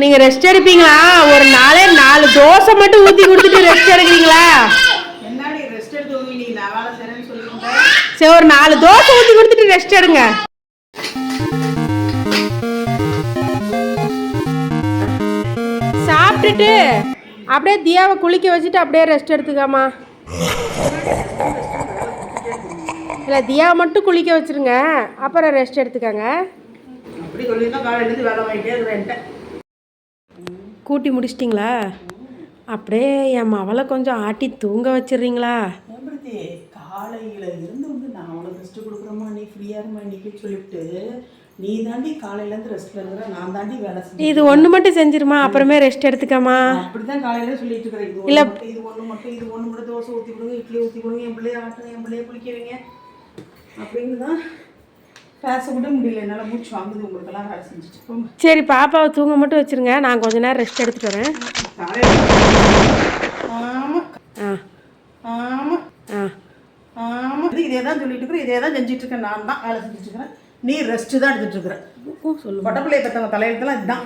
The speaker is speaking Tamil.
நீங்க ரெஸ்ட் எடுப்பீங்களா? ஒரு நாளே நாலு தோசை மட்டும் ஊத்தி கொடுத்துட்டு ரெஸ்ட் எடுக்கிறீங்களா? சரி ஒரு நாலு தோசை ஊத்தி கொடுத்துட்டு ரெஸ்ட் எடுங்க. சாப்பிட்டுட்டு அப்படியே தியாவை குளிக்க வச்சுட்டு அப்படியே ரெஸ்ட் எடுத்துக்காமா. இல்லை தியாவை மட்டும் குளிக்க வச்சிருங்க. அப்புறம் ரெஸ்ட் எடுத்துக்கங்க அப்படி சொல்லியிருந்தா காலையில இருந்து வேலை வாங்கிட்டே இருக்கிறேன்ட்ட கூட்டி முடிச்சிட்டிங்களா? அப்படியே என் மவளை கொஞ்சம் ஆட்டி தூங்க வச்சிடுறீங்களா? காலையில இருந்து வந்து நான் உனக்கு ரெஸ்ட் கொடுக்குறோமா நீ ஃப்ரீயா இருமா இன்னைக்கு சொல்லிவிட்டு நீ தாண்டி காலையில இருந்து ரெஸ்ட்ல இருக்கிற நான் தாண்டி வேலை செஞ்சு இது ஒன்று மட்டும் செஞ்சிருமா? அப்புறமே ரெஸ்ட் எடுத்துக்காமா அப்படிதான் காலையில சொல்லிட்டு இருக்கிறேன். இது இல்ல. இது ஒண்ணு மட்டும் இது ஒண்ணு மட்டும் தோசை ஊத்தி கொடுங்க இட்லி ஊத்தி கொடுங்க என் பிள்ளைய ஆட்டுங்க என் பிள்ளைய குளிக்க வைங்க அப்படின்னு தான் பேச கூட முடியல. என்னால் மூச்சு வாங்குது உங்களுக்கெல்லாம் வேலை செஞ்சுட்டு. போங்க. சரி பாப்பாவை தூங்க மட்டும் வச்சிருங்க. நான் கொஞ்ச நேரம் ரெஸ்ட் எடுத்துட்டு வரேன். காலையில ஆமா ஆ. ஆமா ஆ. ஆமா இது இதே தான் சொல்லிட்டு இருக்கிறேன். இதே தான் செஞ்சுட்டு இருக்கேன். நான் தான் வேலை செஞ்சுட்டு இருக்கிறேன். நீ ரெஸ்ட் தான் எடுத்துட்டு இருக்கிற. ஓ சொல்லு பொட்டப்பிள்ளைய பெற்றவங்க தலையெழுத்தெல்லாம் இதுதான்.